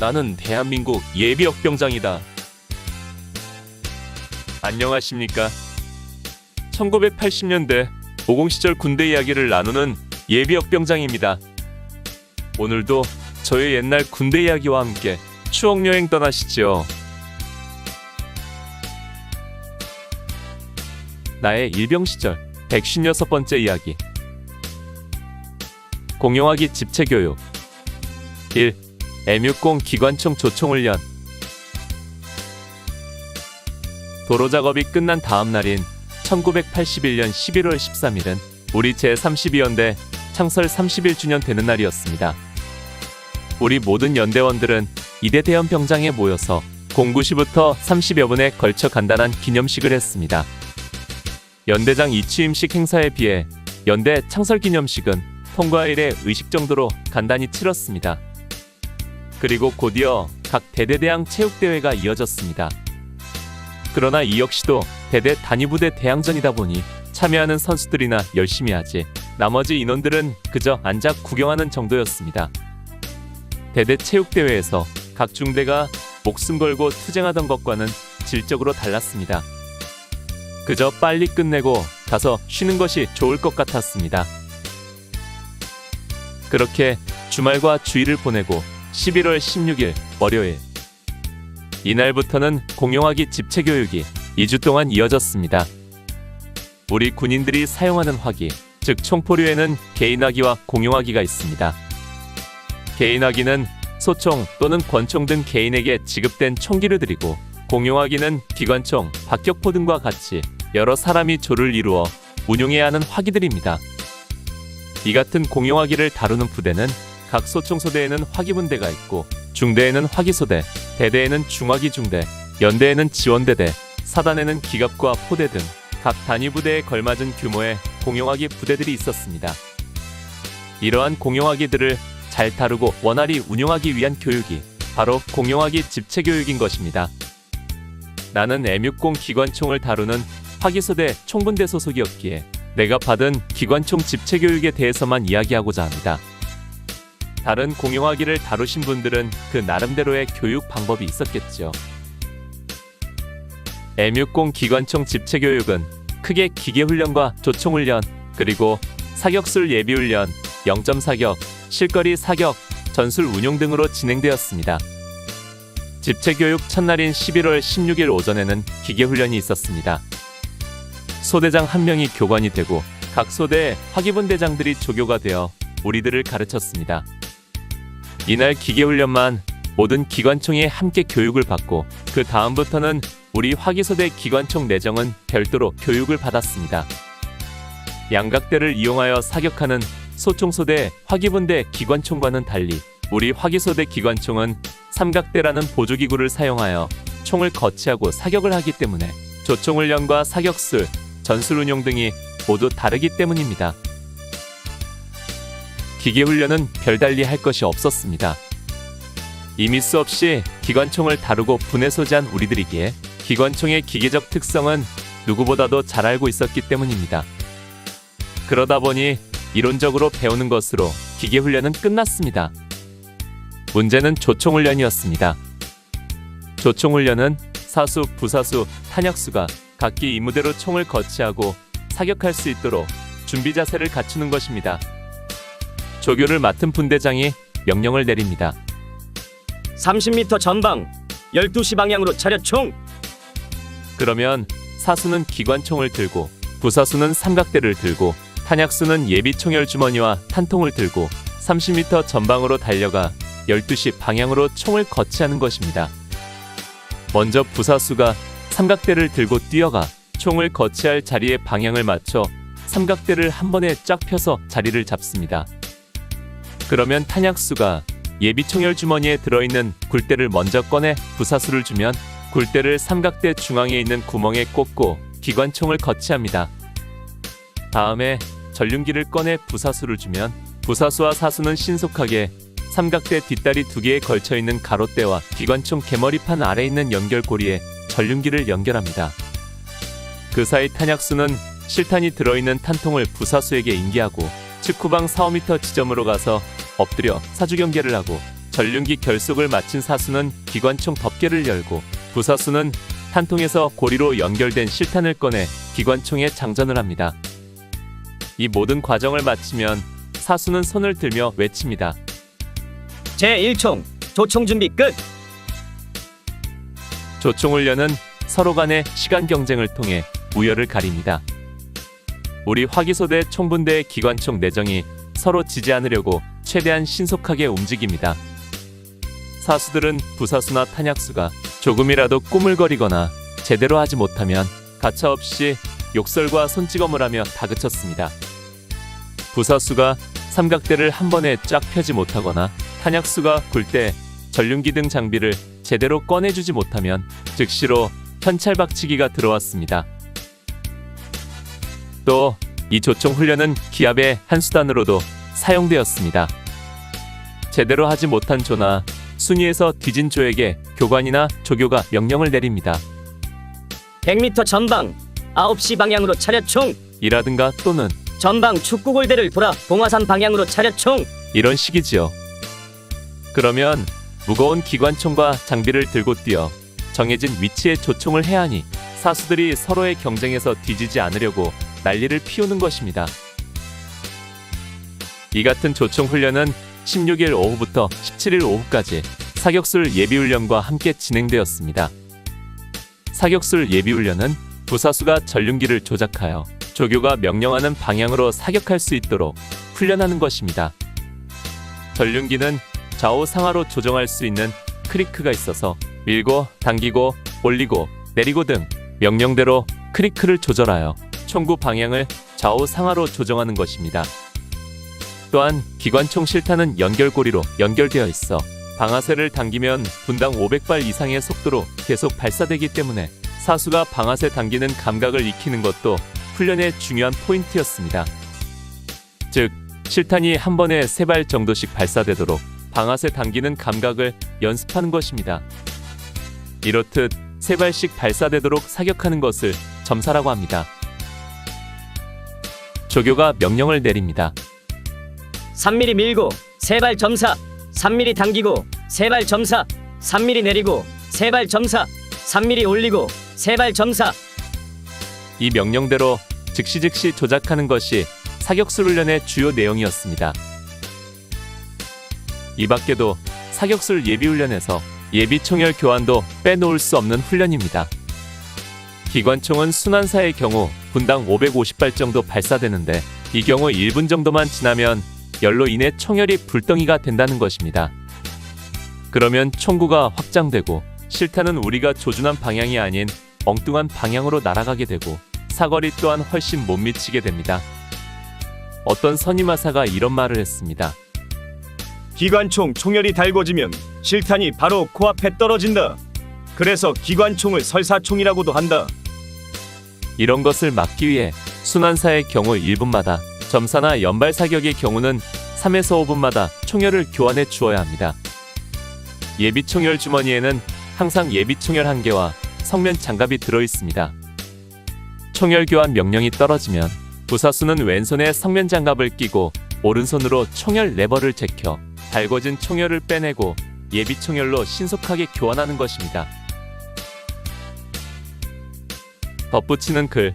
나는 대한민국 예비역 병장이다. 안녕하십니까? 1980년대 50 시절 군대 이야기를 나누는 예비역 병장입니다. 오늘도 저의 옛날 군대 이야기와 함께 추억 여행 떠나시죠. 나의 일병 시절 156번째 이야기. 공용화기 집체 교육 1. M60 기관총 조총훈련 도로 작업이 끝난 다음 날인 1981년 11월 13일은 우리 제32연대 창설 30일주년 되는 날이었습니다. 우리 모든 연대원들은 이대 대연 병장에 모여서 공구 시부터 30여 분에 걸쳐 간단한 기념식을 했습니다. 연대장 이취임식 행사에 비해 연대 창설 기념식은 통과일의 의식 정도로 간단히 치렀습니다. 그리고 곧이어 각 대대대항 체육대회가 이어졌습니다. 그러나 이 역시도 대대 단위부대 대항전이다 보니 참여하는 선수들이나 열심히 하지 나머지 인원들은 그저 앉아 구경하는 정도였습니다. 대대 체육대회에서 각 중대가 목숨 걸고 투쟁하던 것과는 질적으로 달랐습니다. 그저 빨리 끝내고 가서 쉬는 것이 좋을 것 같았습니다. 그렇게 주말과 주일을 보내고 11월 16일 월요일 이날부터는 공용화기 집체 교육이 2주 동안 이어졌습니다. 우리 군인들이 사용하는 화기, 즉 총포류에는 개인화기와 공용화기가 있습니다. 개인화기는 소총 또는 권총 등 개인에게 지급된 총기를 들이고 공용화기는 기관총, 박격포 등과 같이 여러 사람이 조를 이루어 운용해야 하는 화기들입니다. 이 같은 공용화기를 다루는 부대는 각 소총소대에는 화기분대가 있고 중대에는 화기소대, 대대에는 중화기 중대, 연대에는 지원대대, 사단에는 기갑과 포대 등 각 단위 부대에 걸맞은 규모의 공용화기 부대들이 있었습니다. 이러한 공용화기들을 잘 다루고 원활히 운용하기 위한 교육이 바로 공용화기 집체 교육인 것입니다. 나는 M60 기관총을 다루는 화기소대 총분대 소속이었기에 내가 받은 기관총 집체 교육에 대해서만 이야기하고자 합니다. 다른 공용화기를 다루신 분들은 그 나름대로의 교육 방법이 있었겠죠. M60 기관총 집체 교육은 크게 기계 훈련과 조총 훈련, 그리고 사격술 예비 훈련, 0점 사격, 실거리 사격, 전술 운용 등으로 진행되었습니다. 집체 교육 첫날인 11월 16일 오전에는 기계 훈련이 있었습니다. 소대장 한 명이 교관이 되고 각 소대의 화기분 대장들이 조교가 되어 우리들을 가르쳤습니다. 이날 기계 훈련만 모든 기관총이 함께 교육을 받고 그 다음부터는 우리 화기소대 기관총 내정은 별도로 교육을 받았습니다. 양각대를 이용하여 사격하는 소총소대 화기분대 기관총과는 달리 우리 화기소대 기관총은 삼각대라는 보조기구를 사용하여 총을 거치하고 사격을 하기 때문에 조총훈련과 사격술, 전술운용 등이 모두 다르기 때문입니다. 기계 훈련은 별달리 할 것이 없었습니다. 이미 수없이 기관총을 다루고 분해 소지한 우리들이기에 기관총의 기계적 특성은 누구보다도 잘 알고 있었기 때문입니다. 그러다 보니 이론적으로 배우는 것으로 기계 훈련은 끝났습니다. 문제는 조총 훈련이었습니다. 조총 훈련은 사수, 부사수, 탄약수가 각기 임무대로 총을 거치하고 사격할 수 있도록 준비 자세를 갖추는 것입니다. 조교를 맡은 분대장이 명령을 내립니다. 30m 전방 12시 방향으로 차렷 총 그러면 사수는 기관총을 들고 부사수는 삼각대를 들고 탄약수는 예비 총열 주머니와 탄통을 들고 30m 전방으로 달려가 12시 방향으로 총을 거치하는 것입니다. 먼저 부사수가 삼각대를 들고 뛰어가 총을 거치할 자리의 방향을 맞춰 삼각대를 한 번에 쫙 펴서 자리를 잡습니다. 그러면 탄약수가 예비 총열 주머니에 들어있는 굴대를 먼저 꺼내 부사수를 주면 굴대를 삼각대 중앙에 있는 구멍에 꽂고 기관총을 거치합니다. 다음에 전륜기를 꺼내 부사수를 주면 부사수와 사수는 신속하게 삼각대 뒷다리 두 개에 걸쳐 있는 가로대와 기관총 개머리판 아래 있는 연결고리에 전륜기를 연결합니다. 그 사이 탄약수는 실탄이 들어있는 탄통을 부사수에게 인계하고 측후방 4, 5m 지점으로 가서 엎드려 사주 경계를 하고 전륜기 결속을 마친 사수는 기관총 덮개를 열고 부사수는 탄통에서 고리로 연결된 실탄을 꺼내 기관총에 장전을 합니다. 이 모든 과정을 마치면 사수는 손을 들며 외칩니다. 제1총 조총 준비 끝. 조총훈련은 서로 간의 시간 경쟁을 통해 우열을 가립니다. 우리 화기소대 총분대의 기관총 내정이 서로 지지 않으려고 최대한 신속하게 움직입니다. 사수들은 부사수나 탄약수가 조금이라도 꾸물거리거나 제대로 하지 못하면 가차없이 욕설과 손찌검을 하며 다그쳤습니다. 부사수가 삼각대를 한 번에 쫙 펴지 못하거나 탄약수가 굴때 전륜기 등 장비를 제대로 꺼내주지 못하면 즉시로 현찰박치기가 들어왔습니다. 또 이 조총 훈련은 기압의 한 수단으로도 사용되었습니다. 제대로 하지 못한 조나 순위에서 뒤진 조에게 교관이나 조교가 명령을 내립니다. 100m 전방 9시 방향으로 차렷 총. 이라든가 또는 전방 축구골대를 돌아 봉화산 방향으로 차렷 총. 이런 식이지요. 그러면 무거운 기관총과 장비를 들고 뛰어 정해진 위치에 조총을 해야 하니 사수들이 서로의 경쟁에서 뒤지지 않으려고 난리를 피우는 것입니다. 이 같은 조총 훈련은 16일 오후부터 17일 오후까지 사격술 예비훈련과 함께 진행되었습니다. 사격술 예비훈련은 부사수가 전륜기를 조작하여 조교가 명령하는 방향으로 사격할 수 있도록 훈련하는 것입니다. 전륜기는 좌우 상하로 조정할 수 있는 크리크가 있어서 밀고 당기고 올리고 내리고 등 명령대로 크리크를 조절하여 총구 방향을 좌우 상하로 조정하는 것입니다. 또한 기관총 실탄은 연결고리로 연결되어 있어 방아쇠를 당기면 분당 500발 이상의 속도로 계속 발사되기 때문에 사수가 방아쇠 당기는 감각을 익히는 것도 훈련의 중요한 포인트였습니다. 즉, 실탄이 한 번에 세 발 정도씩 발사되도록 방아쇠 당기는 감각을 연습하는 것입니다. 이렇듯 세 발씩 발사되도록 사격하는 것을 점사라고 합니다. 조교가 명령을 내립니다. 3mm 밀고 세 발 점사. 3mm 당기고 세 발 점사. 3mm 내리고 세 발 점사. 3mm 올리고 세 발 점사. 이 명령대로 즉시 즉시 조작하는 것이 사격술 훈련의 주요 내용이었습니다. 이 밖에도 사격술 예비 훈련에서 예비 총열 교환도 빼놓을 수 없는 훈련입니다. 기관총은 순환사의 경우 분당 550발 정도 발사되는데 이 경우 1분 정도만 지나면 열로 인해 총열이 불덩이가 된다는 것입니다. 그러면 총구가 확장되고 실탄은 우리가 조준한 방향이 아닌 엉뚱한 방향으로 날아가게 되고 사거리 또한 훨씬 못 미치게 됩니다. 어떤 선임하사가 이런 말을 했습니다. 기관총 총열이 달궈지면 실탄이 바로 코앞에 떨어진다. 그래서 기관총을 설사총이라고도 한다. 이런 것을 막기 위해 순환사의 경우 1분마다 점사나 연발 사격의 경우는 3에서 5분마다 총열을 교환해 주어야 합니다. 예비 총열 주머니에는 항상 예비 총열 한 개와 성면 장갑이 들어 있습니다. 총열 교환 명령이 떨어지면 부사수는 왼손에 성면 장갑을 끼고 오른손으로 총열 레버를 제켜 달궈진 총열을 빼내고 예비 총열로 신속하게 교환하는 것입니다. 덧붙이는 글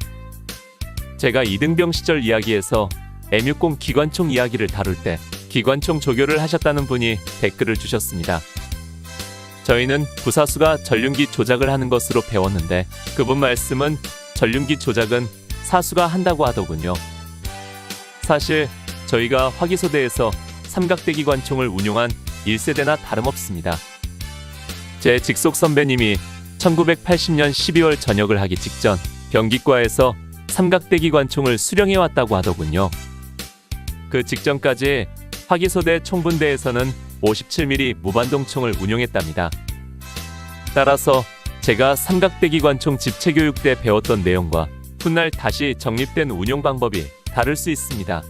제가 이등병 시절 이야기에서 M60 기관총 이야기를 다룰 때 기관총 조교를 하셨다는 분이 댓글을 주셨습니다. 저희는 부사수가 전륜기 조작을 하는 것으로 배웠는데 그분 말씀은 전륜기 조작은 사수가 한다고 하더군요. 사실 저희가 화기소대에서 삼각대 기 관총을 운용한 1세대나 다름없습니다. 제 직속 선배님이 1980년 12월 전역을 하기 직전 병기과에서 삼각대 기 관총을 수령해 왔다고 하더군요. 그 직전까지 화기소대 총분대에서는 57mm 무반동총을 운용했답니다. 따라서 제가 삼각대 기 관총 집체교육 때 배웠던 내용과 훗날 다시 정립된 운용 방법이 다를 수 있습니다.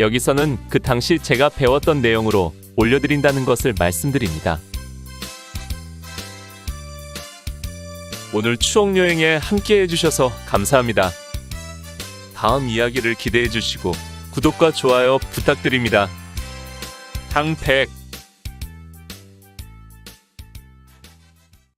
여기서는 그 당시 제가 배웠던 내용으로 올려드린다는 것을 말씀드립니다. 오늘 추억 여행에 함께 해주셔서 감사합니다. 다음 이야기를 기대해 주시고 구독과 좋아요 부탁드립니다. 항백